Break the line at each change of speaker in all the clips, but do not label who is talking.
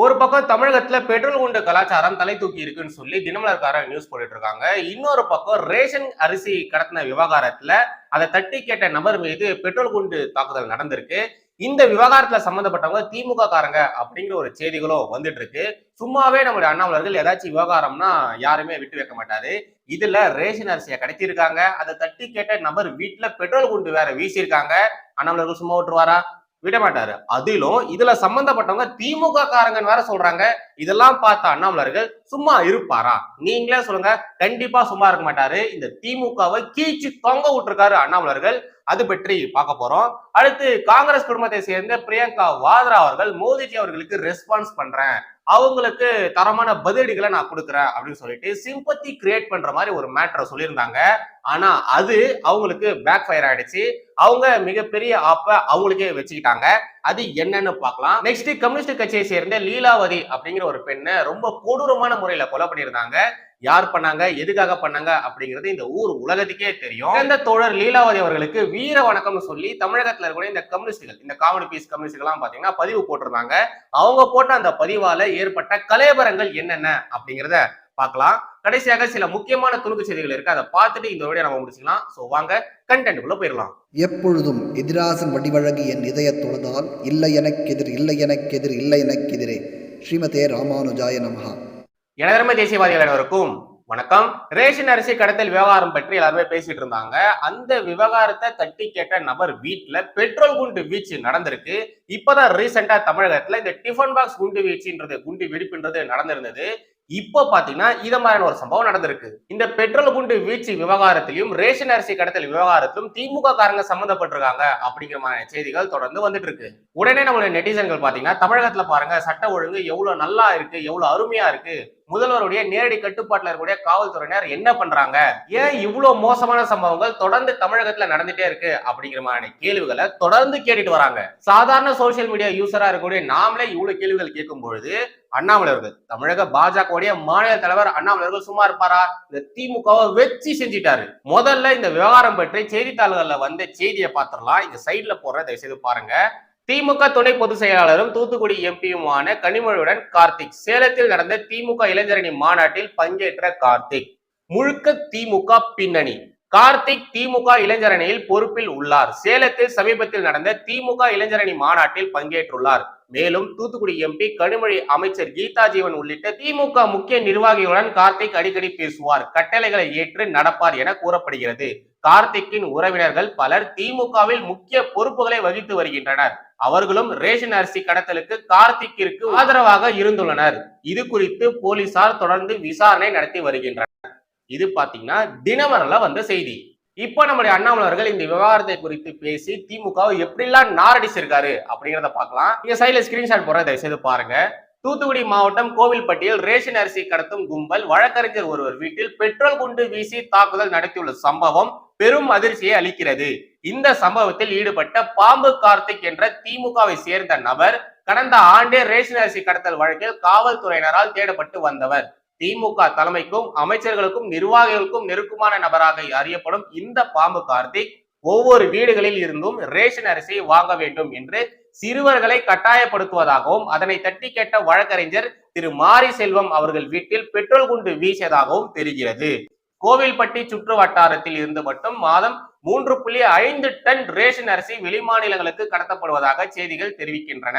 ஒரு பக்கம் தமிழகத்துல பெட்ரோல் குண்டு கலாச்சாரம் தலை தூக்கி இருக்குன்னு சொல்லி தினமலர்காரன் நியூஸ் போட்டுட்டு இருக்காங்க இன்னொரு பக்கம் ரேஷன் அரிசி கடத்தின விவகாரத்துல அதை தட்டி கேட்ட நபர் மீது பெட்ரோல் குண்டு தாக்குதல் நடந்திருக்கு. இந்த விவகாரத்துல சம்பந்தப்பட்டவங்க திமுக காரங்க அப்படிங்கிற ஒரு செய்திகளும் வந்துட்டு இருக்கு சும்மாவே நம்மளுடைய அண்ணாமலர்கள் ஏதாச்சும் விவகாரம்னா யாருமே விட்டு வைக்க மாட்டாரு. இதுல ரேஷன் அரிசியை கடத்தியிருக்காங்க. அதை தட்டி கேட்ட நபர் வீட்டுல பெட்ரோல் குண்டு வேற வீசியிருக்காங்க. அண்ணாமலர்கள் சும்மா விட்டுருவாரா? விடமாட்டாரு. அதிலும் இதுல சம்பந்தப்பட்டவங்க திமுக காரங்கன்னு வேற சொல்றாங்க. இதெல்லாம் பார்த்த அண்ணாமலர்கள் சும்மா இருப்பாரா? நீங்களே சொல்லுங்க. கண்டிப்பா சும்மா இருக்க மாட்டாரு. இந்த திமுகவை கீச்சு தொங்க விட்டுருக்காரு அண்ணாமலர்கள் அது பற்றி பார்க்க போறோம். அடுத்து காங்கிரஸ் குடும்பத்தை சேர்ந்த பிரியங்கா வாத்ரா அவர்கள் மோதிஜி அவர்களுக்கு ரெஸ்பான்ஸ் பண்றேன். அவங்களுக்கு தரமான பதிலடிகளை நான் கொடுக்குறேன் அப்படின்னு சொல்லிட்டு சிம்பத்தி கிரியேட் பண்ற மாதிரி ஒரு மேட்டரை சொல்லியிருந்தாங்க. ஆனா அது அவங்களுக்கு பேக் ஃபயர் ஆயிடுச்சு. அவங்க மிகப்பெரிய ஆப்ப அவங்களுக்கே வச்சுக்கிட்டாங்க. அது என்னன்னு பார்க்கலாம். நெக்ஸ்ட் கம்யூனிஸ்ட் கட்சியை சேர்ந்த லீலாவதி அப்படிங்கிற ஒரு பெண்ணை ரொம்ப கொடூரமான முறையில கொலை பண்ணியிருந்தாங்க. யார் பண்ணாங்க எதுக்காக பண்ணாங்க அப்படிங்கிறது இந்த ஊர் உலகத்துக்கே தெரியும். இந்த தோழர் லீலாவதி அவர்களுக்கு வீர வணக்கம்னு சொல்லி தமிழகத்துல இருக்கிற இந்த கம்யூனிஸ்டுகள் இந்த காமெடி பீஸ் கம்யூனிஸ்டுகள் பாத்தீங்கன்னா பதிவு போட்டிருந்தாங்க. அவங்க போட்ட அந்த பதிவால ஏற்பட்ட கலேபரங்கள் என்னென்ன அப்படிங்கிறத பார்க்கலாம் கடைசியாக சில முக்கியமான துணுக்கு செய்திகள் இருக்கு. அதை பார்த்துட்டு இந்த வீடியோ நம்ம முடிச்சுக்கலாம். ஸோ வாங்க கண்டென்ட்டுக்குள்ள போயிடலாம்.
எப்பொழுதும் எதிராசன் வடிவழகு என் இதய தொழுதால் இல்லை எனக்கெதிர் இல்லை எனக்கெதிர் இல்லை எனக்கெதிரே ஸ்ரீமதே ராமானுஜாய நமஹா.
எனதர்ம தேசியவாதிகள் அனைவருக்கும் வணக்கம். ரேஷன் அரிசி கடத்தல் விவகாரம் பற்றி எல்லாருமே பேசிட்டு இருந்தாங்க. அந்த விவகாரத்தை தட்டி கேட்ட நபர் வீட்டுல பெட்ரோல் குண்டு வீச்சு நடந்திருக்கு. இப்பதான் ரீசெண்டா தமிழகத்துல இந்த டிஃபன் பாக்ஸ் குண்டு வீச்சுன்றது குண்டு வெடிப்புன்றது நடந்திருந்தது. இப்போ பாத்தீங்கன்னா இத மாதிரியான ஒரு சம்பவம் நடந்திருக்கு. இந்த பெட்ரோல் குண்டு வீச்சு விவகாரத்திலும் ரேஷன் அரிசி கடத்தல் விவகாரத்திலும் திமுக காரங்க சம்மந்தப்பட்டிருக்காங்க அப்படிங்கிற மாதிரி செய்திகள் தொடர்ந்து வந்துட்டு இருக்கு உடனே நம்மளுடைய நெட்டிசன்கள் பாத்தீங்கன்னா தமிழகத்துல பாருங்க சட்ட ஒழுங்கு எவ்வளவு நல்லா இருக்கு எவ்வளவு அருமையா இருக்கு. முதல்வருடைய நேரடி கட்டுப்பாட்டில் இருக்கக்கூடிய காவல்துறையினர் என்ன பண்றாங்க? ஏன் இவ்வளவு மோசமான சம்பவங்கள் தொடர்ந்து தமிழகத்துல நடந்துட்டே இருக்கு? அப்படிங்கிற மாதிரி கேள்விகளை தொடர்ந்து கேட்டுட்டு வராங்க. சாதாரண சோசியல் மீடியா யூசரா இருக்கக்கூடிய நாமளே இவ்வளவு கேள்விகள் கேட்கும் பொழுது அண்ணாமலை அவர்கள் தமிழக பாஜகவுடைய மாநில தலைவர் அண்ணாமலை அவர்கள் சும்மா இருப்பாரா? இந்த திமுகவை வெச்சு செஞ்சிட்டாரு. முதல்ல இந்த விவகாரம் பற்றி செய்தித்தாள்கள்ல வந்த செய்தியை பார்த்துடலாம். இந்த சைட்ல போடுற தயவு செய்து பாருங்க. திமுக துணை பொதுச் செயலாளரும் தூத்துக்குடி எம்பியுமான கனிமொழியுடன் கார்த்திக். சேலத்தில் நடந்த திமுக இளைஞரணி மாநாட்டில் பங்கேற்ற கார்த்திக். முழுக்க திமுக பின்னணி. கார்த்திக் திமுக இளைஞரணியில் பொறுப்பில் உள்ளார். சேலத்தில் சமீபத்தில் நடந்த திமுக இளைஞரணி மாநாட்டில் பங்கேற்றுள்ளார். மேலும் தூத்துக்குடி எம்பி கனிமொழி அமைச்சர் கீதா ஜீவன் உள்ளிட்ட திமுக முக்கிய நிர்வாகிகளுடன் கார்த்திக் அடிக்கடி பேசுவார். கட்டளைகளை ஏற்று நடப்பார் என கூறப்படுகிறது. கார்த்திக்கின் உறவினர்கள் பலர் திமுகவில் முக்கிய பொறுப்புகளை வகித்து வருகின்றனர். அவர்களும் ரேஷன் அரிசி கடத்தலுக்கு கார்த்திக்கிற்கு ஆதரவாக இருந்துள்ளனர். இது குறித்து போலீசார் தொடர்ந்து விசாரணை நடத்தி வருகின்றனர். இது பாத்தீங்கன்னா தினமரல வந்த செய்தி. இப்போ நம்முடைய அண்ணாமலர்கள் இந்த விவகாரத்தை குறித்து பேசி திமுகவை எப்படிலாம் நாரடிச்சிருக்காரு அப்படிங்கிறத பார்க்கலாம். இங்க சைட்ல ஸ்கிரீன்ஷாட் போற தயவு செய்து பாருங்க. தூத்துக்குடி மாவட்டம் கோவில்பட்டியில் ரேஷன் அரிசி கடத்தும் கும்பல் வழக்கறிஞர் ஒருவர் வீட்டில் பெட்ரோல் குண்டு வீசி தாக்குதல் நடத்தியுள்ள சம்பவம் பெரும் அதிர்ச்சியை அளிக்கிறது. இந்த சம்பவத்தில் ஈடுபட்ட பாம்பு கார்த்திக் என்ற திமுகவை சேர்ந்த நபர் கடந்த ஆண்டே ரேஷன் அரிசி கடத்தல் வழக்கில் காவல்துறையினரால் தேடப்பட்டு வந்தவர். திமுக தலைமைக்கும் அமைச்சர்களுக்கும் நிர்வாகிகளுக்கும் நெருக்கமான நபராக அறியப்படும் இந்த பாம்பு கார்த்திக் ஒவ்வொரு வீடுகளில் இருந்தும் ரேஷன் அரிசியை வாங்க வேண்டும் என்று சிறுவர்களை கட்டாயப்படுத்துவதாகவும் அதனை தட்டி கேட்ட வழக்கறிஞர் திரு மாரி செல்வம் அவர்கள் வீட்டில் பெட்ரோல் குண்டு வீசியதாகவும் தெரிகிறது. கோவில்பட்டி சுற்று வட்டாரத்தில் இருந்து மட்டும் மாதம் மூன்று புள்ளி ஐந்து டன் ரேஷன் அரிசி வெளிமாநிலங்களுக்கு கடத்தப்படுவதாக செய்திகள் தெரிவிக்கின்றன.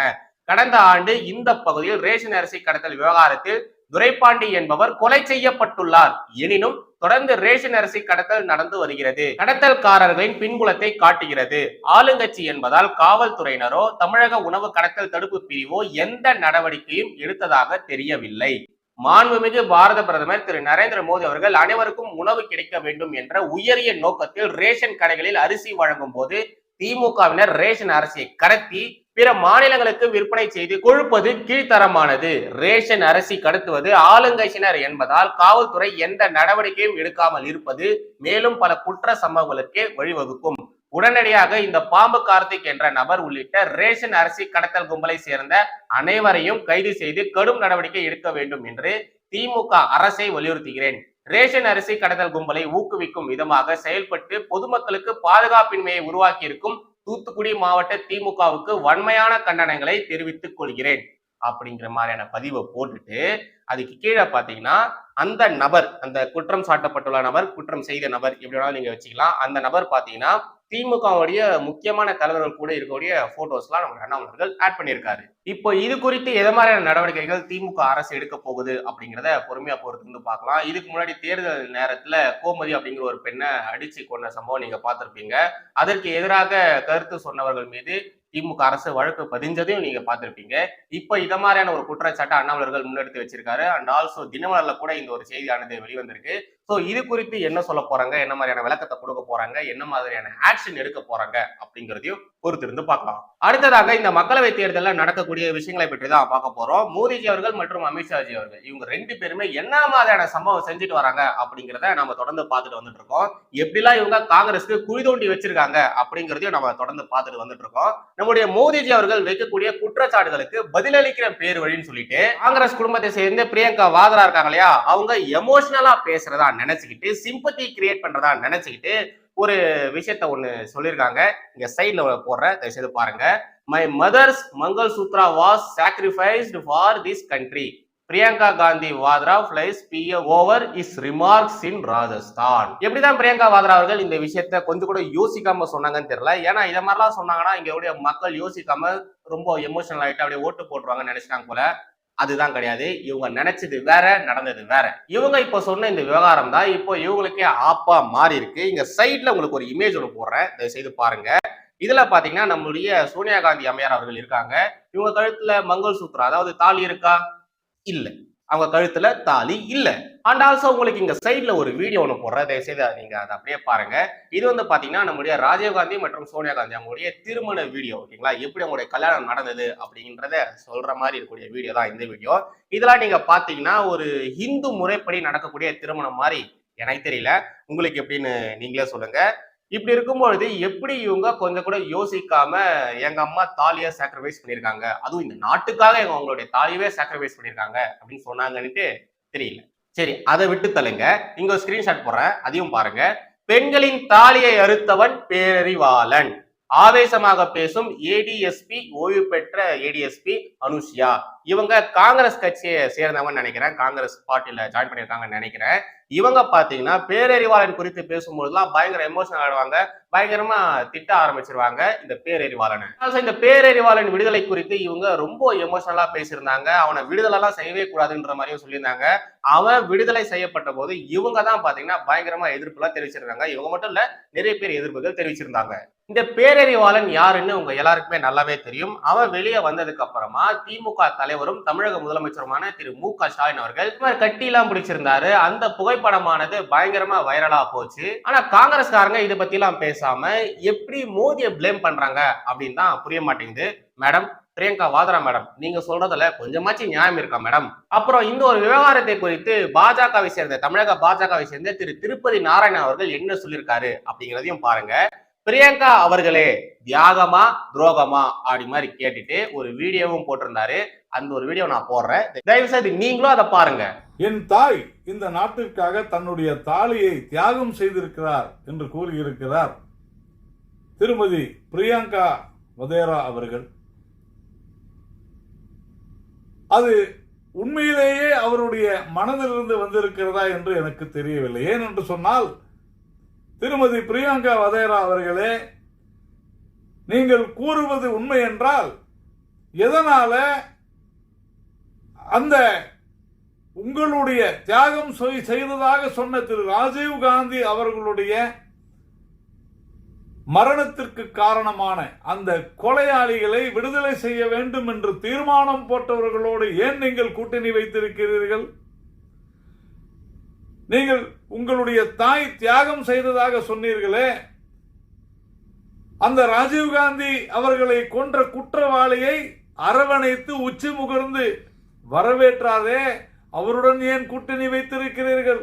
கடந்த ஆண்டு இந்த பகுதியில் ரேஷன் அரிசி கடத்தல் விவகாரத்தில் துரைப்பாண்டி என்பவர் கொலை செய்யப்பட்டுள்ளார். எனினும் தொடர்ந்து ரேஷன் அரிசி கடத்தல் நடந்து வருகிறது. கடத்தல்காரர்களின் பின்புலத்தை காட்டுகிறது. ஆளுங்கட்சி என்பதால் காவல்துறையினரோ தமிழக உணவு கடத்தல் தடுப்பு பிரிவோ எந்த நடவடிக்கையும் எடுத்ததாக தெரியவில்லை. மாண்புமிகு பாரத பிரதமர் திரு. நரேந்திர மோடி அவர்கள் அனைவருக்கும் உணவு கிடைக்க வேண்டும் என்ற உயரிய நோக்கத்தில் ரேஷன் கடைகளில் அரிசி வழங்கும் போது திமுகவினர் ரேஷன் அரிசியை கடத்தி பிற மாநிலங்களுக்கு விற்பனை செய்து கொழுப்பது கீழ்த்தரமானது. ரேஷன் அரிசி கடத்துவது ஆளுங்கட்சியினர் என்பதால் காவல்துறை எந்த நடவடிக்கையும் எடுக்காமல் இருப்பது மேலும் பல குற்ற சம்பவங்களுக்கு வழிவகுக்கும். உடனடியாக இந்த பாம்பு கார்த்திக் என்ற நபர் உள்ளிட்ட ரேஷன் அரிசி கடத்தல் கும்பலை சேர்ந்த அனைவரையும் கைது செய்து கடும் நடவடிக்கை எடுக்க வேண்டும் என்று திமுக அரசை வலியுறுத்துகிறேன். ரேஷன் அரிசி கடத்தல் கும்பலை ஊக்குவிக்கும் விதமாக செயல்பட்டு பொதுமக்களுக்கு பாதுகாப்பின்மையை உருவாக்கியிருக்கும் தூத்துக்குடி மாவட்ட திமுகவுக்கு வன்மையான கண்டனங்களை தெரிவித்துக் கொள்கிறேன். அப்படிங்கிற மாதிரியான பதிவை போட்டுட்டு அதுக்கு கீழே பாத்தீங்கன்னா அந்த நபர் அந்த குற்றம் சாட்டப்பட்டுள்ள நபர் குற்றம் செய்த நபர் எப்படி வேணாலும் நீங்க வச்சுக்கலாம். அந்த நபர் பாத்தீங்கன்னா திமுகவுடைய முக்கியமான தலைவர்கள் கூட இருக்கக்கூடிய போட்டோஸ்லாம் நம்ம அண்ணாமலர்கள் ஆட் பண்ணியிருக்காரு. இப்போ இது குறித்து எது மாதிரியான நடவடிக்கைகள் திமுக அரசு எடுக்க போகுது அப்படிங்கிறத பொறுமையா பொறுத்து வந்து பார்க்கலாம். இதுக்கு முன்னாடி தேர்தல் நேரத்துல கோமதி அப்படிங்கிற ஒரு பெண்ணை அடிச்சு கொண்ட சம்பவம் நீங்க பார்த்திருப்பீங்க. அதற்கு எதிராக கருத்து சொன்னவர்கள் மீது திமுக அரசு வழக்கு பதிஞ்சதையும் நீங்க பார்த்திருப்பீங்க. இப்போ இத மாதிரியான ஒரு குற்றச்சாட்டை அண்ணாமலர்கள் முன்னெடுத்து வச்சிருக்காரு. அண்ட் ஆல்சோ தினமலர்ல கூட இந்த ஒரு செய்தியானது வெளிவந்திருக்கு. ஸோ இது குறித்து என்ன சொல்ல போறாங்க? என்ன மாதிரியான விளக்கத்தை கொடுக்க போறாங்க? என்ன மாதிரியான ஆக்ஷன் எடுக்க போறாங்க? அப்படிங்கிறதையும் பொறுத்திருந்து பார்க்கலாம். அடுத்ததாக இந்த மக்களவை தேர்தலில் நடக்கக்கூடிய விஷயங்களை பற்றி தான் பார்க்க போறோம். மோடிஜி அவர்கள் மற்றும் அமித்ஷாஜி அவர்கள் இவங்க ரெண்டு பேருமே என்ன மாதிரியான சம்பவம் செஞ்சுட்டு வராங்க அப்படிங்கிறத நம்ம தொடர்ந்து பார்த்துட்டு வந்துட்டு இருக்கோம் எப்படிலாம் இவங்க காங்கிரஸ்க்கு குழி தோண்டி வச்சிருக்காங்க அப்படிங்கிறதையும் நம்ம தொடர்ந்து பார்த்துட்டு வந்துட்டு இருக்கோம் நம்முடைய மோடிஜி அவர்கள் வைக்கக்கூடிய குற்றச்சாட்டுகளுக்கு பதிலளிக்கிற பேர் வழின்னு சொல்லிட்டு காங்கிரஸ் குடும்பத்தை சேர்ந்து பிரியங்கா வாதரா இருக்காங்க இல்லையா? அவங்க எமோஷனலா பேசுறதா நினைச்சுக்கிட்டு சிம்பத்தி கிரியேட் பண்றதா நினைச்சுக்கிட்டு ஒரு விஷயத்த ஒண்ணு சொல்லியிருக்காங்க இங்க சைட்ல போடுற தயவு செய்து பாருங்க. My mother's mangalsutra was sacrificed for this country Priyanka Gandhi Vadra flays PA over his remarks in Rajasthan எப்படிதான் பிரியங்கா வாத்ரா அவர்கள் இந்த விஷயத்த கொஞ்சம் கூட யோசிக்காம சொன்னாங்கன்னு தெரியல. ஏன்னா இதை மாதிரிலாம் சொன்னாங்கன்னா இங்க மக்கள் யோசிக்காம ரொம்ப எமோஷனல் ஆகிட்டு அப்படியே ஓட்டு போட்டுருவாங்கன்னு நினைச்சிட்டாங்க போல. அதுதான் கிடையாது. இவங்க நினைச்சது வேற நடந்தது வேற. இவங்க இப்போ சொன்ன இந்த விவகாரம் தான் இப்போ இவங்களுக்கே ஆப்பா மாறி இருக்கு. இங்க சைட்ல உங்களுக்கு ஒரு இமேஜ் ஒன்று போடுறேன். தயவு செய்து பாருங்க. இதுல பாத்தீங்கன்னா நம்மளுடைய சோனியா காந்தி அம்மையார் அவர்கள் இருக்காங்க. இவங்க கழுத்துல மங்கள் சூத்ரா அதாவது தாலி இருக்கா? இல்லை. அவங்க கழுத்துல தாலி இல்ல. அண்ட் ஆல்சோ உங்களுக்கு இங்க சைட்ல ஒரு வீடியோ ஒன்று போடுற தயவு செய்து அதை நீங்க அதை அப்படியே பாருங்க. இது வந்து பாத்தீங்கன்னா நம்முடைய ராஜீவ் காந்தி மற்றும் சோனியா காந்தி அவங்களுடைய திருமண வீடியோ ஓகேங்களா? எப்படி அவங்களுடைய கல்யாணம் நடந்தது அப்படின்றத சொல்ற மாதிரி இருக்கக்கூடிய வீடியோ தான் இந்த வீடியோ இதெல்லாம் நீங்க பாத்தீங்கன்னா ஒரு இந்து முறைப்படி நடக்கக்கூடிய திருமணம் மாதிரி எனக்கு தெரியல. உங்களுக்கு எப்படின்னு நீங்களே சொல்லுங்க. இப்படி இருக்கும்பொழுது எப்படி இவங்க கொஞ்சம் கூட யோசிக்காம எங்க அம்மா தாலியை சாக்ரிஃபைஸ் பண்ணியிருக்காங்க? அதுவும் இந்த நாட்டுக்காக எங்க அவங்களுடைய தாலியவே சாக்ரிஃபைஸ் பண்ணியிருக்காங்க அப்படின்னு சொன்னாங்கன்னுட்டு தெரியல. சரி அதை விட்டு தள்ளுங்க. இங்க ஒரு ஸ்கிரீன்ஷாட் போடுறேன். அதையும் பாருங்க. பெண்களின் தாலியை அறுத்தவன் பேரறிவாளன். ஆவேசமாக பேசும் ஏடிஎஸ்பி ஓய்வு பெற்ற ஏடிஎஸ்பி அனுஷியா. இவங்க காங்கிரஸ் கட்சியை சேர்ந்தவங்க நினைக்கிறேன். காங்கிரஸ் பார்ட்டியில ஜாயின் பண்ணியிருக்காங்கன்னு நினைக்கிறேன். இவங்க பாத்தீங்கன்னா பேரறிவாளன் குறித்து பேசும்போதுலாம் பயங்கர எமோஷனல் ஆடுவாங்க பயங்கரமா திட்ட ஆரம்பிச்சிருவாங்க இந்த பேரறிவாளனை. இந்த பேரறிவாளன் விடுதலை குறித்து இவங்க ரொம்ப எமோஷனலா பேசியிருந்தாங்க. அவனை விடுதலை எல்லாம் செய்யவே கூடாதுன்ற மாதிரியும் சொல்லியிருந்தாங்க. அவன் விடுதலை செய்யப்பட்ட போது இவங்க தான் பாத்தீங்கன்னா பயங்கரமா எதிர்ப்பு எல்லாம் தெரிவிச்சிருக்காங்க. இவங்க மட்டும் இல்ல நிறைய பேர் எதிர்ப்புகள் தெரிவிச்சிருந்தாங்க. இந்த பேரறிவாளன் யாருன்னு உங்க எல்லாருக்குமே நல்லாவே தெரியும். அவன் வெளியே வந்ததுக்கு அப்புறமா திமுக தலைவரும் தமிழக முதலமைச்சருமான திரு மு க ஸ்டாலின் அவர்கள் கட்டிலாம் பிடிச்சிருந்தாரு. அந்த புகைப்படமானது பயங்கரமா வைரலா போச்சு. ஆனா காங்கிரஸ்காரங்க இதை பத்தி எல்லாம் பேசாம எப்படி மோதியை ப்ளேம் பண்றாங்க அப்படின்னு தான் புரிய மாட்டேங்குது. மேடம் பிரியங்கா வாத்ரா மேடம் நீங்க சொல்றதுல கொஞ்சமாச்சும் நியாயம் இருக்கா மேடம்? அப்புறம் இந்த ஒரு விவகாரத்தை குறித்து பாஜகவை சேர்ந்த தமிழக பாஜகவை சேர்ந்த திரு திருப்பதி நாராயணன் அவர்கள் என்ன சொல்லியிருக்காரு அப்படிங்கிறதையும் பாருங்க. பிரியங்கா அவர்களே தியாகமா துரோகமா அப்படி மாதிரி கேட்டுட்டு ஒரு வீடியோவும் போட்டிருந்தாரு. அந்த ஒரு வீடியோ நான் போடுறேன். தயவு செய்து நீங்களும் அதை பாருங்க.
என் தாய் இந்த நாட்டிற்காக தன்னுடைய தாலியை தியாகம் செய்திருக்கிறார் என்று கூறியிருக்கிறார். திருமதி பிரியங்கா வதேரா அவர்கள். அது உண்மையிலேயே அவருடைய மனதிலிருந்து வந்திருக்கிறதா என்று எனக்கு தெரியவில்லை. ஏன் என்று சொன்னால் திருமதி பிரியங்கா வதேரா அவர்களே நீங்கள் கூறுவது உண்மை என்றால் எதனால அந்த உங்களுடைய தியாகம் செய்ததாக சொன்ன திரு ராஜீவ் காந்தி அவர்களுடைய மரணத்திற்கு காரணமான அந்த கொலையாளிகளை விடுதலை செய்ய வேண்டும் என்று தீர்மானம் போட்டவர்களோடு ஏன் நீங்கள் கூட்டணி வைத்திருக்கிறீர்கள்? நீங்கள் உங்களுடைய தாய் தியாகம் செய்ததாக சொன்னீர்களே. அந்த ராஜீவ்காந்தி அவர்களை கொன்ற குற்றவாளியை அரவணைத்து உச்சி முகர்ந்து வரவேற்றாதே அவருடன் ஏன் கூட்டணி வைத்திருக்கிறீர்கள்?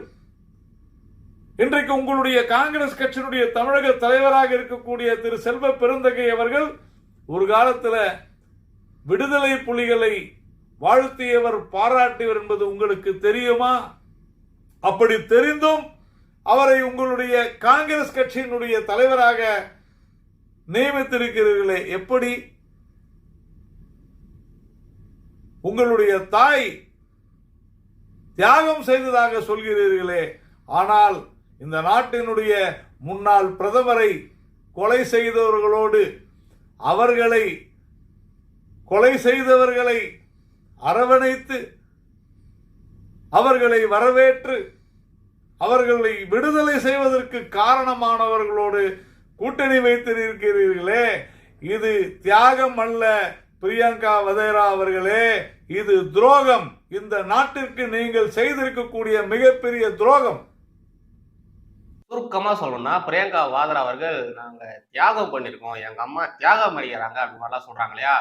இன்றைக்கு உங்களுடைய காங்கிரஸ் கட்சியினுடைய தமிழக தலைவராக இருக்கக்கூடிய திரு செல்வ பெருந்தகை அவர்கள் ஒரு காலத்தில் விடுதலை புலிகளை வாழ்த்தியவர் பாராட்டியவர் என்பது உங்களுக்கு தெரியுமா? அப்படி தெரிந்தும் அவரை உங்களுடைய காங்கிரஸ் கட்சியினுடைய தலைவராக நியமித்திருக்கிறீர்களே. எப்படி? உங்களுடைய தாய் தியாகம் செய்ததாக சொல்கிறீர்களே. ஆனால் இந்த நாட்டினுடைய முன்னாள் பிரதமரை கொலை செய்தவர்களோடு அவர்களை கொலை செய்தவர்களை அரவணைத்து அவர்களை வரவேற்று அவர்களை விடுதலை செய்வதற்கு காரணமானவர்களோடு கூட்டணி வைத்திருக்கிறீர்களே இது தியாகம் அல்ல பிரியங்கா வதேரா அவர்களே இது துரோகம். இந்த நாட்டிற்கு நீங்கள் செய்திருக்கக்கூடிய மிகப்பெரிய துரோகம்.
சுருக்கமாக சொல்லணும்னா பிரியங்கா வாத்ரா அவர்கள் நாங்கள் தியாகம் பண்ணியிருக்கோம் எங்கள் அம்மா தியாகம் அடிக்கிறாங்க அப்படி மாதிரிலாம் சொல்கிறாங்க இல்லையா?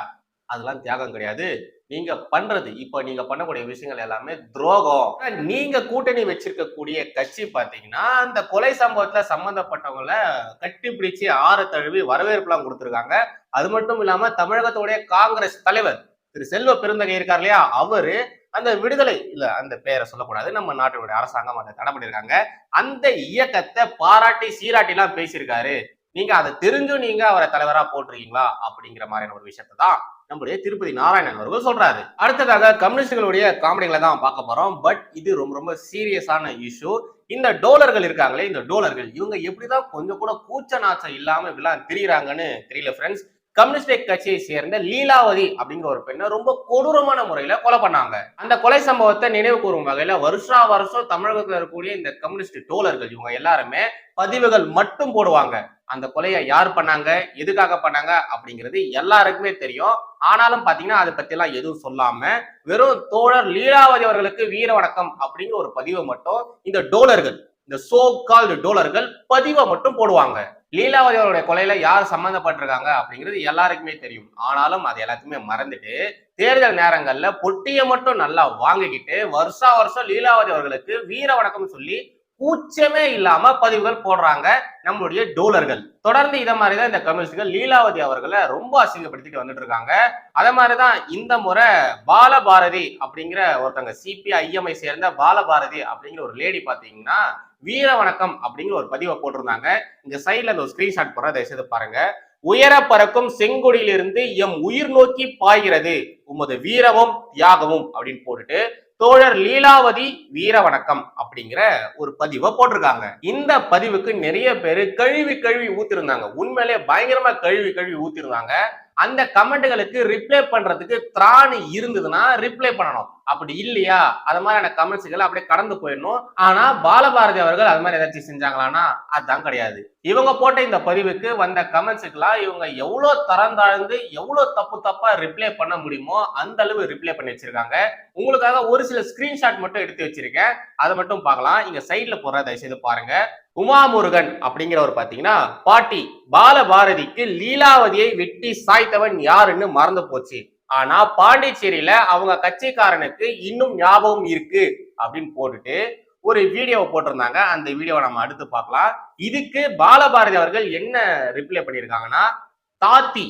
அதெல்லாம் தியாகம் கிடையாது. நீங்க பண்றது இப்ப நீங்க பண்ணக்கூடிய விஷயங்கள் எல்லாமே துரோகம். நீங்கள் நீங்க கூட்டணி வச்சிருக்கக்கூடிய கட்சி பாத்தீங்கன்னா அந்த கொலை சம்பவத்துல சம்மந்தப்பட்டவங்களை கட்டி பிடிச்சு ஆறு தழுவி வரவேற்புலாம் கொடுத்துருக்காங்க. அது மட்டும் இல்லாம தமிழகத்துடைய காங்கிரஸ் தலைவர் திரு செல்வ பெருந்தகை இருக்கார் இல்லையா? அவரு அந்த விடுதலை இல்ல அந்த பெயரை சொல்லக்கூடாது. நம்ம நாட்டினுடைய அரசாங்கம் அதை தடை பண்ணிருக்காங்க அந்த இயக்கத்தை பாராட்டி சீராட்டி எல்லாம் பேசியிருக்காரு. நீங்க அதை தெரிஞ்சும் நீங்க அவரை தலைவரா போட்டிருக்கீங்களா? அப்படிங்கிற மாதிரியான ஒரு விஷயத்தை தான் நம்முடைய திருப்பதி நாராயணன் அவர்கள் சொல்றாரு. அடுத்ததாக கம்யூனிஸ்டுகளுடைய காமெடிகளை தான் பார்க்க போறோம். பட் இது ரொம்ப ரொம்ப சீரியஸான இஷ்யூ. இந்த டோலர்கள் இருக்காங்களே இந்த டோலர்கள் இவங்க எப்படிதான் கொஞ்சம் கூட கூச்ச நாச்சம் இல்லாம இப்படிலாம் திரியிறாங்கன்னு தெரியல ஃப்ரெண்ட்ஸ் கம்யூனிஸ்ட் கட்சியை சேர்ந்த லீலாவதி அப்படிங்கிற ஒரு பெண்ணை ரொம்ப கொடூரமான முறையில கொலை பண்ணாங்க. அந்த கொலை சம்பவத்தை நினைவு கூறும் வகையில வருஷா வருஷம் தமிழகத்துல இருக்கக்கூடிய இந்த கம்யூனிஸ்ட் டோலர்கள் இவங்க எல்லாருமே பதிவுகள் மட்டும் போடுவாங்க. அந்த கொலையை யார் பண்ணாங்க? எதுக்காக பண்ணாங்க? அப்படிங்கிறது எல்லாருக்குமே தெரியும். ஆனாலும் பாத்தீங்கன்னா அதை பத்தி எல்லாம் எதுவும் சொல்லாம வெறும் தோழர் லீலாவதி அவர்களுக்கு வீர வணக்கம் அப்படிங்கிற ஒரு பதிவை மட்டும் இந்த டோலர்கள் இந்த சோ கால்டு டோலர்கள் பதிவை மட்டும் போடுவாங்க. லீலாவதி அவருடைய கொலையில யார் சம்பந்தப்பட்டிருக்காங்க அப்படிங்கிறது எல்லாருக்குமே தெரியும். ஆனாலும் அது எல்லாத்தையுமே மறந்துட்டு தேர்தல் நேரங்கள்ல பொட்டியை மட்டும் நல்லா வாங்கிக்கிட்டு வருஷா வருஷம் லீலாவதி அவர்களுக்கு வீர வணக்கம் சொல்லி கூச்சமே இல்லாம பதிவுகள் போடுறாங்க நம்மளுடைய டோலர்கள். தொடர்ந்து இதை மாதிரிதான் இந்த கம்யூனிஸ்டுகள் லீலாவதி அவர்களை ரொம்ப அசிங்கப்படுத்திட்டு வந்துட்டு இருக்காங்க அதே மாதிரிதான் இந்த முறை பாலபாரதி அப்படிங்கிற ஒருத்தங்க சிபிஐஎம்ஐ சேர்ந்த பாலபாரதி அப்படிங்கிற ஒரு லேடி பாத்தீங்கன்னா வீர வணக்கம் அப்படிங்கிற ஒரு பதிவை போட்டிருந்தாங்க. இந்த சைட்ல அந்த ஒரு ஸ்கிரீன்ஷாட் போடுற தயவுசெய்து பாருங்க. உயர பறக்கும் செங்கொடியிலிருந்து எம் உயிர் நோக்கி பாய்கிறது. உமது வீரமும் தியாகமும் அப்படின்னு போட்டுட்டு தோழர் லீலாவதி வீர வணக்கம் அப்படிங்கிற ஒரு பதிவை போட்டிருக்காங்க. இந்த பதிவுக்கு நிறைய பேர் கழுவி கழுவி ஊத்திருந்தாங்க. உண்மையிலே பயங்கரமா கழுவி கழுவி ஊத்திருந்தாங்க. அந்த கமெண்ட்டுகளுக்கு ரிப்ளை பண்றதுக்கு திராணி இருந்ததுன்னா ரிப்ளை பண்ணணும். அப்படி இல்லையா? அது மாதிரியான கமெண்ட்ஸுகள் அப்படியே கடந்து போயிடணும். ஆனா பாலபாரதி அவர்கள் அது மாதிரி ஏதாச்சும் செஞ்சாங்களான்னா அதுதான் கிடையாது. இவங்க போட்ட இந்த பதிவுக்கு வந்த கமெண்ட்ஸுக்கெல்லாம் இவங்க எவ்வளோ தரந்தாழ்ந்து எவ்வளோ தப்பு தப்பா ரிப்ளை பண்ண முடியுமோ அந்த அளவு ரிப்ளை பண்ணி வச்சிருக்காங்க. உங்களுக்காக ஒரு சில ஸ்கிரீன்ஷாட் மட்டும் எடுத்து வச்சிருக்கேன். அதை மட்டும் பார்க்கலாம். இங்க சைட்ல போற தயவுசெய்து பாருங்க. உமாமுருகன் அப்படிங்கிறவர் பார்த்தீங்கன்னா பாட்டி பாலபாரதிக்கு லீலாவதியை வெட்டி சாய்த்தவன் யாருன்னு மறந்து போச்சு. ஆனா பாண்டிச்சேரியில அவங்க கட்சிக்காரனுக்கு இன்னும் ஞாபகம் இருக்கு அப்படின்னு போட்டுட்டு ஒரு வீடியோவை போட்டிருந்தாங்க. அந்த வீடியோவை நம்ம அடுத்து பார்க்கலாம். இதுக்கு பாலபாரதி அவர்கள் என்ன ரிப்ளை பண்ணியிருக்காங்கன்னா தாத்தி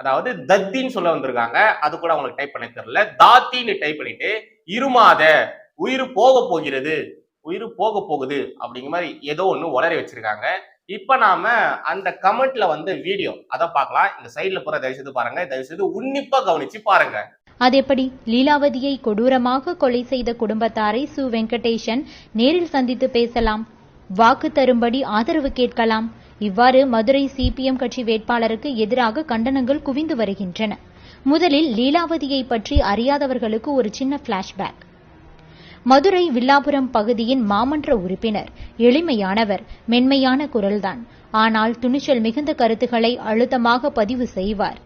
அதாவது தத்தின்னு சொல்ல வந்திருக்காங்க. அது கூட அவங்களுக்கு டைப் பண்ண தெரியல. தாத்தின்னு டைப் பண்ணிட்டு இருமாத உயிர் போக போகிறது உயிர் போக போகுது அப்படிங்கிற மாதிரி ஏதோ ஒன்று உளறி வச்சிருக்காங்க. இப்போ நாம அந்த கமெண்ட்ல வந்து வீடியோ அதை பார்க்கலாம். இந்த சைட்ல போற தயவு செய்து பாருங்க. தயவு செய்து உன்னிப்பா கவனிச்சு பாருங்க.
அது எப்படி? லீலாவதியை கொடூரமாக கொலை செய்த குடும்பத்தாரை சு. வெங்கடேஷன் நேரில் சந்தித்து பேசலாம். வாக்கு தரும்படி ஆதரவு கேட்கலாம். இவ்வாறு மதுரை சிபிஎம் கட்சி வேட்பாளருக்கு எதிராக கண்டனங்கள் குவிந்து வருகின்றன. முதலில் லீலாவதியை பற்றி அறியாதவர்களுக்கு ஒரு சின்ன பிளாஷ்பேக் மதுரை வில்லாபுரம் பகுதியின் மாமன்ற உறுப்பினர். எளிமையானவர் மென்மையான குரல்தான். ஆனால் துணிச்சல் மிகுந்த கருத்துக்களை அழுத்தமாக பதிவு செய்வார்.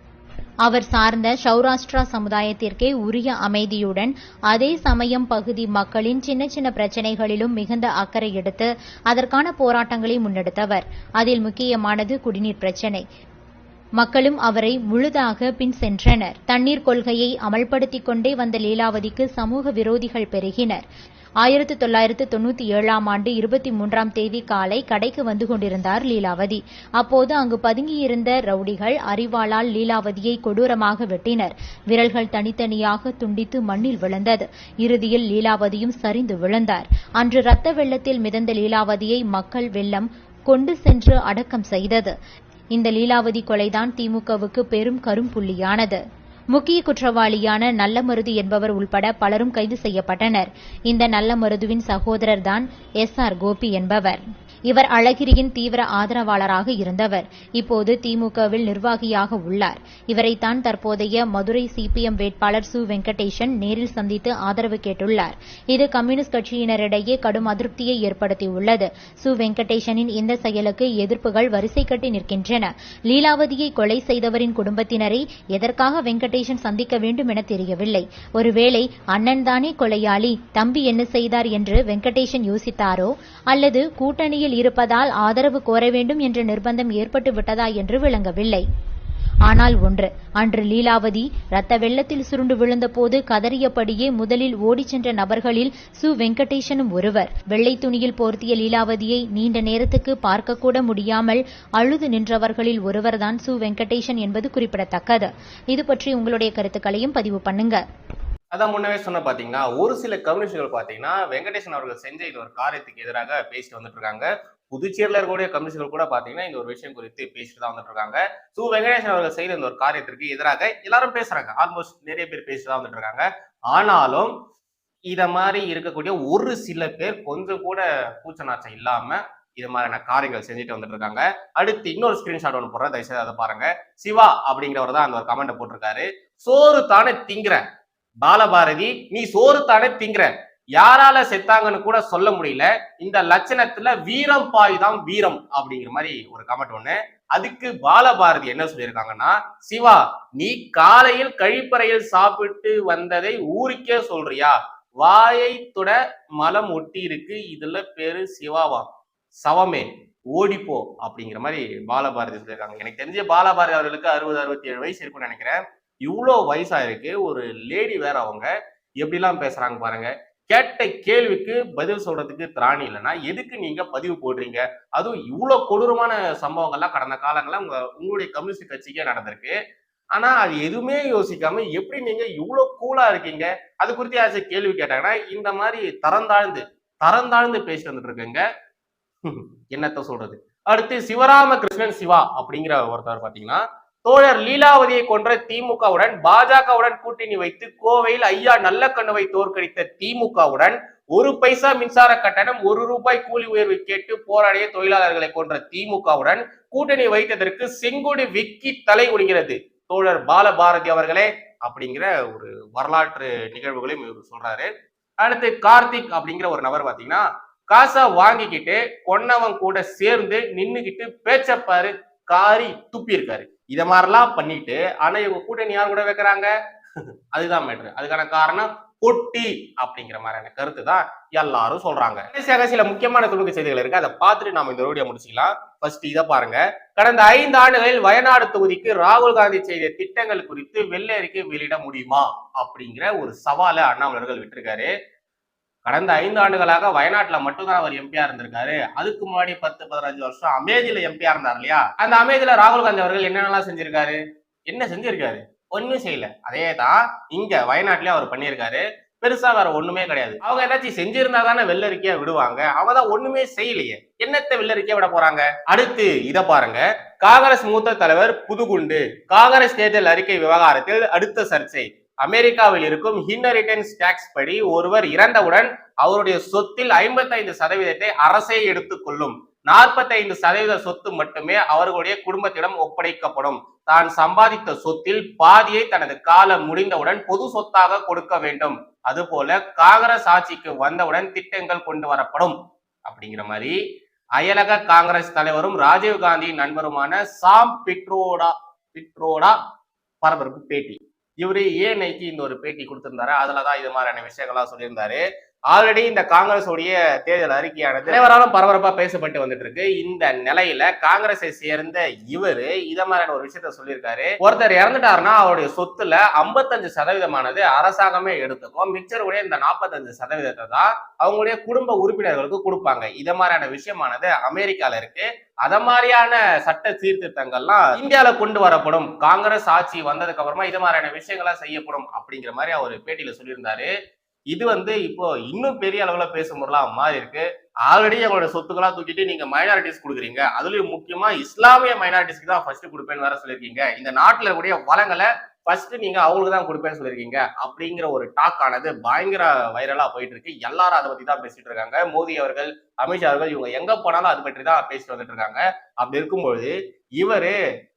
அவர் சார்ந்த சௌராஷ்டிரா சமுதாயத்திற்கே உரிய அமைதியுடன் அதே சமயம் பகுதி மக்களின் சின்ன சின்ன பிரச்சனைகளிலும் மிகுந்த அக்கறை எடுத்து அதற்கான போராட்டங்களை முன்னெடுத்தவர். அதில் முக்கியமானது குடிநீர் பிரச்சனை. மக்களும் அவரை முழுதாக பின் சென்றனர். தண்ணீர் கொள்கையை அமல்படுத்திக் கொண்டே வந்த லீலாவதிக்கு சமூக விரோதிகள் பெருகினர். ஆயிரத்து தொள்ளாயிரத்து தொண்ணூத்தி ஏழாம் ஆண்டு இருபத்தி மூன்றாம் தேதி காலை கடைக்கு வந்து கொண்டிருந்தார் லீலாவதி. அப்போது அங்கு பதுங்கியிருந்த ரவுடிகள் அரிவாளால் லீலாவதியை கொடூரமாக வெட்டினர். விரல்கள் தனித்தனியாக துண்டித்து மண்ணில் விழுந்தது. இறுதியில் லீலாவதியும் சரிந்து விழுந்தார். அன்று ரத்த வெள்ளத்தில் மிதந்த லீலாவதியை மக்கள் வெள்ளம் கொண்டு சென்று அடக்கம் செய்தது. இந்த லீலாவதி கொலைதான் திமுகவுக்கு பெரும் கரும்புள்ளியானது. முக்கிய குற்றவாளியான நல்லமருது என்பவர் உள்பட பலரும் கைது செய்யப்பட்டனர். இந்த நல்லமருதுவின் சகோதரர் தான் எஸ் ஆர் கோபி என்பவர். இவர் அழகிரியின் தீவிர ஆதரவாளராக இருந்தவர். இப்போது திமுகவில் நிர்வாகியாக உள்ளார். இவரைத்தான் தற்போதைய மதுரை சிபிஎம் வேட்பாளர் சு. வெங்கடேசன் நேரில் சந்தித்து ஆதரவு கேட்டுள்ளார். இது கம்யூனிஸ்ட் கட்சியினரிடையே கடும் அதிருப்தியை ஏற்படுத்தியுள்ளது. சு. வெங்கடேசனின் இந்த செயலுக்கு எதிர்ப்புகள் வரிசை கட்டி நிற்கின்றன. லீலாவதியை கொலை செய்தவரின் குடும்பத்தினரை எதற்காக வெங்கடேசன் சந்திக்க வேண்டும் என தெரியவில்லை. ஒருவேளை அண்ணன் தானே கொலையாளி தம்பி என்ன செய்தார் என்று வெங்கடேசன் யோசித்தாரோ? அல்லது கூட்டணியில் இருப்பதால் ஆதரவு கோர வேண்டும் என்ற நிர்பந்தம் ஏற்பட்டு விட்டதா என்று விளங்கவில்லை. ஆனால் ஒன்று அன்று லீலாவதி ரத்த வெள்ளத்தில் சுருண்டு விழுந்தபோது கதறியபடியே முதலில் ஓடிச் சென்ற நபர்களில் சு. வெங்கடேசனும் ஒருவர். வெள்ளை துணியில் போர்த்திய லீலாவதியை நீண்ட நேரத்துக்கு பார்க்கக்கூட முடியாமல் அழுது நின்றவர்களில் ஒருவர்தான் சு. வெங்கடேசன் என்பது குறிப்பிடத்தக்கது. இது பற்றி உங்களுடைய கருத்துக்களையும் பதிவு பண்ணுங்க.
அதான் முன்னவே சொன்ன பாத்தீங்கன்னா ஒரு சில கம்யூனிஸ்டுகள் பாத்தீங்கன்னா வெங்கடேசன் அவர்கள் செஞ்ச இந்த ஒரு காரியத்துக்கு எதிராக பேசிட்டு வந்துட்டு இருக்காங்க புதுச்சேரியில் இருக்கக்கூடிய கம்யூனிஸ்டுகள் கூட பாத்தீங்கன்னா இந்த ஒரு விஷயம் குறித்து பேசிட்டு தான் வந்துட்டு இருக்காங்க சு வெங்கடேசன் அவர்கள் செய்த இந்த ஒரு காரியத்திற்கு எதிராக எல்லாரும் பேசுறாங்க. ஆல்மோஸ்ட் நிறைய பேர் பேசிட்டு தான் வந்துட்டு இருக்காங்க ஆனாலும் இத மாதிரி இருக்கக்கூடிய ஒரு சில பேர் கொஞ்சம் கூட கூச்ச நாச்சம் இல்லாம இது மாதிரியான காரியங்கள் செஞ்சுட்டு வந்துட்டு இருக்காங்க அடுத்து இன்னொரு ஸ்கிரீன்ஷாட் ஒன்று போடுறேன். தயவுசெய்து அதை பாருங்க. சிவா அப்படிங்கிறவர் தான் அந்த ஒரு கமெண்ட் போட்டிருக்காரு. சோறு தானே திங்கிற பாலபாரதி நீ சோறு தானே திங்கிற? யாரால செத்தாங்கன்னு கூட சொல்ல முடியல. இந்த லட்சணத்துல வீரம் பாய்தான் வீரம் அப்படிங்கிற மாதிரி ஒரு கமெண்ட் ஒண்ணு. அதுக்கு பாலபாரதி என்ன சொல்லியிருக்காங்கன்னா சிவா நீ காலையில் கழிப்பறையில் சாப்பிட்டு வந்ததை ஊருக்கே சொல்றியா? வாயை துட மலம் ஒட்டி இருக்கு இதுல பேரு சிவாவா? சவமே ஓடிப்போ அப்படிங்கிற மாதிரி பாலபாரதி சொல்லியிருக்காங்க. எனக்கு தெரிஞ்ச பாலபாரதி அவர்களுக்கு அறுபது அறுபத்தி ஏழு வயசு இருக்கும்னு நினைக்கிறேன். இவ்வளோ வயசாயிருக்கு ஒரு லேடி வேற அவங்க எப்படிலாம் பேசுறாங்க பாருங்க. கேட்ட கேள்விக்கு பதில் சொல்றதுக்கு திராணி இல்லைன்னா எதுக்கு நீங்க பதிவு போடுறீங்க? அதுவும் இவ்வளோ கொடூரமான சம்பவங்கள்லாம் கடந்த காலங்களில் உங்க உங்களுடைய கம்யூனிஸ்ட் கட்சிக்கே நடந்திருக்கு. ஆனா அது எதுவுமே யோசிக்காம எப்படி நீங்க இவ்வளோ கூலா இருக்கீங்க? அது குறித்து யாராச்சும் கேள்வி கேட்டாங்கன்னா இந்த மாதிரி தரந்தாழ்ந்து தரந்தாழ்ந்து பேசிட்டு வந்துட்டு இருக்குங்க. என்னத்த சொல்றது? அடுத்து சிவராம கிருஷ்ணன் சிவா அப்படிங்கிற ஒருத்தர் பாத்தீங்கன்னா தோழர் லீலாவதியை கொன்ற திமுகவுடன் பாஜகவுடன் கூட்டணி வைத்து கோவையில் ஐயா நல்ல கண்ணுவை தோற்கடித்த திமுகவுடன் ஒரு பைசா மின்சார கட்டணம் ஒரு ரூபாய் கூலி உயர்வு கேட்டு போராடிய தொழிலாளர்களை கொன்ற திமுகவுடன் கூட்டணி வைத்ததற்கு செங்கோடு விக்கி தலை குனிகிறது. தோழர் பாலபாரதி அவர்களே அப்படிங்கிற ஒரு வரலாற்று நிகழ்வுகளையும் இவர் சொல்றாரு. அடுத்து கார்த்திக் அப்படிங்கிற ஒரு நபர் பாத்தீங்கன்னா காசா வாங்கிக்கிட்டு கொன்னவன் கூட சேர்ந்து நின்னுக்கிட்டு பேச்சப்பாரு காரி துப்பியிருக்காரு. இதை மாதிரிலாம் பண்ணிட்டு ஆனா இவங்க கூட்டணி யார் கூட வைக்கிறாங்க? அதுதான் மேட்ரு அதுக்கான காரணம் பொட்டி அப்படிங்கிற மாதிரியான கருத்து தான் எல்லாரும் சொல்றாங்க. கடைசியாக சில முக்கியமான துணுக்கு செய்திகள் இருக்கு. அதை பார்த்துட்டு நாம இந்த வீடியோ முடிச்சுக்கலாம். ஃபர்ஸ்ட் இதை பாருங்க. கடந்த ஐந்து ஆண்டுகளில் வயநாடு தொகுதிக்கு ராகுல் காந்தி செய்த திட்டங்கள் குறித்து வெள்ளை அறிக்கை வெளியிட முடியுமா? அப்படிங்கிற ஒரு சவாலை அண்ணாமலர்கள் விட்டிருக்காரு. கடந்த ஐந்து ஆண்டுகளாக வயநாட்டுல மட்டும்தான் அவர் எம்பியா இருந்திருக்காரு. அதுக்கு முன்னாடி பத்து பதினஞ்சு வருஷம் அமேதியில எம்பியா இருந்தார் இல்லையா? அந்த அமேதியில ராகுல் காந்தி அவர்கள் என்னென்னலாம் செஞ்சிருக்காரு? என்ன செஞ்சிருக்காரு? ஒண்ணும் செய்யல. அதே தான் இங்க வயநாட்டுலயே அவர் பண்ணியிருக்காரு. பெருசா வேற ஒண்ணுமே கிடையாது. அவங்க ஏதாச்சும் செஞ்சிருந்தா தானே வெள்ளரிக்கையா விடுவாங்க. அவங்க தான் ஒண்ணுமே செய்யலையே. என்னத்த வெள்ளரிக்கையா விட போறாங்க? அடுத்து இதை பாருங்க. காங்கிரஸ் மூத்த தலைவர் புதுகுண்டு. காங்கிரஸ் தேர்தல் அறிக்கை விவகாரத்தில் அடுத்த சர்ச்சை. அமெரிக்காவில் இருக்கும் இன்ஹெரிட்டன்ஸ் டாக்ஸ் படி ஒருவர் இறந்தவுடன் அவருடைய சொத்தில் ஐம்பத்தைந்து சதவீதத்தை அரசே எடுத்துக்கொள்ளும் நாற்பத்தைந்து சதவீத சொத்து மட்டுமே அவர்களுடைய குடும்பத்திடம் ஒப்படைக்கப்படும். தான் சம்பாதித்த சொத்தில் பாதியை தனது காலம் முடிந்தவுடன் பொது சொத்தாக கொடுக்க வேண்டும். அதுபோல காங்கிரஸ் ஆட்சிக்கு வந்தவுடன் திட்டங்கள் கொண்டு வரப்படும். அப்படிங்கிற மாதிரி அயலக காங்கிரஸ் தலைவரும் ராஜீவ் காந்தியின் நண்பருமான சாம் பிட்ரோடா பிட்ரோடா பரபரப்பு பேட்டி. இவரு ஏன் நைக்கு இந்த ஒரு பேட்டி கொடுத்திருந்தாரு. அதுலதான் இது மாதிரியான விஷயங்கள்லாம் சொல்லியிருந்தாரு. ஆல்ரெடி இந்த காங்கிரஸ் உடைய தேர்தல் அறிக்கையானது அனைவராலும் பரபரப்பா பேசப்பட்டு வந்துட்டு இருக்கு இந்த நிலையில காங்கிரஸை சேர்ந்த இவரு இத மாதிரியான ஒரு விஷயத்த சொல்லியிருக்காரு. ஒருத்தர் இறந்துட்டாருன்னா அவருடைய சொத்துல ஐம்பத்தஞ்சு சதவீதமானது அரசாங்கமே எடுத்துக்கும். மிச்சருடைய இந்த நாற்பத்தஞ்சு சதவீதத்தை தான் அவங்களுடைய குடும்ப உறுப்பினர்களுக்கு கொடுப்பாங்க. இத மாதிரியான விஷயமானது அமெரிக்கால இருக்கு. அத மாதிரியான சட்ட சீர்திருத்தங்கள்லாம் இந்தியால கொண்டு வரப்படும். காங்கிரஸ் ஆட்சி வந்ததுக்கு அப்புறமா இது மாதிரியான விஷயங்கள்லாம் செய்யப்படும் அப்படிங்கிற மாதிரி அவர் பேட்டியில சொல்லியிருந்தாரு. இது வந்து இப்போ இன்னும் பெரிய அளவுல பேசும் பொருளா மாறி இருக்கு. ஆல்ரெடி அவங்களோட சொத்துக்களா தூக்கிட்டு நீங்க மைனாரிட்டிஸ் கொடுக்குறீங்க. அதுலயும் முக்கியமா இஸ்லாமிய மைனாரிட்டிஸ்க்கு தான் ஃபர்ஸ்ட் கொடுப்பேன்னு வேற சொல்லியிருக்கீங்க. இந்த நாட்டுல கூடிய வளங்களை ஃபர்ஸ்ட் நீங்க அவங்களுக்கு தான் கொடுப்பேன்னு சொல்லியிருக்கீங்க. அப்படிங்கிற ஒரு டாக் ஆனது பயங்கர வைரலா போயிட்டு இருக்கு. எல்லாரும் அதை பத்தி தான் பேசிட்டு இருக்காங்க. மோடி அவர்கள் அமித்ஷா அவர்கள் இவங்க எங்க போனாலும் அது பற்றி தான் பேசிட்டு வந்துட்டு இருக்காங்க. அப்படி இருக்கும்பொழுது இவரு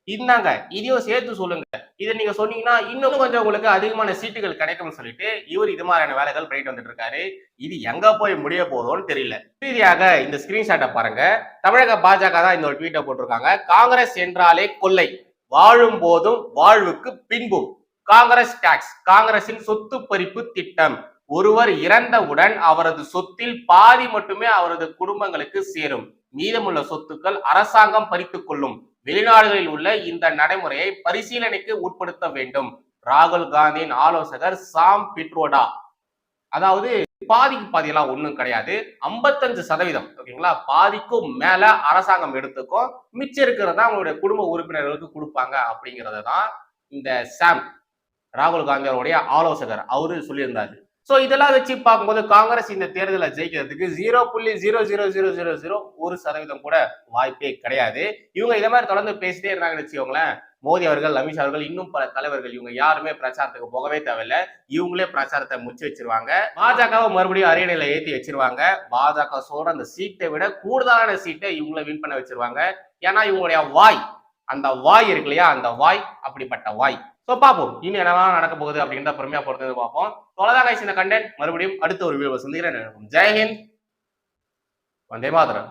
இந்தாங்க இதையும் சேர்த்து சொல்லுங்க. இதை நீங்க சொன்னீங்கன்னா இன்னும் கொஞ்சம் உங்களுக்கு அதிகமான சீட்டுகள் கிடைக்கும்னு சொல்லிட்டு இவர் இது மாதிரியான வேலைகள் பண்ணிட்டு வந்துட்டு இருக்காரு. இது எங்க போய் முடிய போதோன்னு தெரியல. ரீதியாக இந்த ஸ்கிரீன்ஷாட்டை பாருங்க. தமிழக பாஜக தான் இந்த ஒரு ட்வீட்டை போட்டிருக்காங்க. காங்கிரஸ் என்றாலே கொள்ளை. வாழும் போதும் வாழ்வுக்கு பின்பும். காங்கிரஸ் டாக்ஸ் காங்கிரசின் சொத்து பறிப்பு திட்டம். ஒருவர் இறந்தவுடன் அவரது சொத்தில் பாதி மட்டுமே அவரது குடும்பங்களுக்கு சேரும். மீதமுள்ள சொத்துக்கள் அரசாங்கம் பறித்துக் கொள்ளும். வெளிநாடுகளில் உள்ள இந்த நடைமுறையை பரிசீலனைக்கு உட்படுத்த வேண்டும். ராகுல் காந்தியின் ஆலோசகர் சாம் பிட்ரோடா. அதாவது பாதிக்கு பாதியெல்லாம் ஒன்றும் கிடையாது. ஐம்பத்தஞ்சு சதவீதம் ஓகேங்களா? பாதிக்கும் மேல அரசாங்கம் எடுத்துக்கும் மிச்சம் இருக்கிறதா அவங்களுடைய குடும்ப உறுப்பினர்களுக்கு கொடுப்பாங்க அப்படிங்கிறத தான் இந்த சாம் ராகுல் காந்தியோடைய ஆலோசகர். அவரு சொல்லியிருந்தாரு. சோ இதெல்லாம் வச்சு பார்க்கும்போது காங்கிரஸ் இந்த தேர்தலை ஜெயிக்கிறதுக்கு ஜீரோ புள்ளி zero zero zero zero zero ஒரு சதவீதம் கூட வாய்ப்பே கிடையாது. இவங்க இதை மாதிரி தொடர்ந்து பேசிட்டே இருந்தாங்கன்னு வச்சுக்கோங்களேன். மோடி அவர்கள் அமித்ஷா அவர்கள் இன்னும் பல தலைவர்கள் இவங்க யாருமே பிரச்சாரத்துக்கு போகவே தேவையில்ல. இவங்களே பிரச்சாரத்தை முடிச்சு வச்சிருவாங்க. பாஜகவை மறுபடியும் அரியணையில ஏத்தி வச்சிருவாங்க. பாஜக சொல்ற அந்த சீட்டை விட கூடுதலான சீட்டை இவங்கள வின் பண்ண வச்சிருவாங்க. ஏன்னா இவங்களுடைய வாய் அந்த வாய் இருக்கு இல்லையா? அந்த வாய் அப்படிப்பட்ட வாய். சோ பார்ப்போம் இனி என்னெல்லாம் நடக்க போகுது அப்படின்ற பொறுமையா பொறுத்தது பார்ப்போம் அவ்வளோதான் கைஸ் இந்த கண்டென்ட் மறுபடியும் அடுத்த ஒரு வீடியோ சந்திக்கிறேன். ஜெயஹிந்த் வந்தே மாதரம்.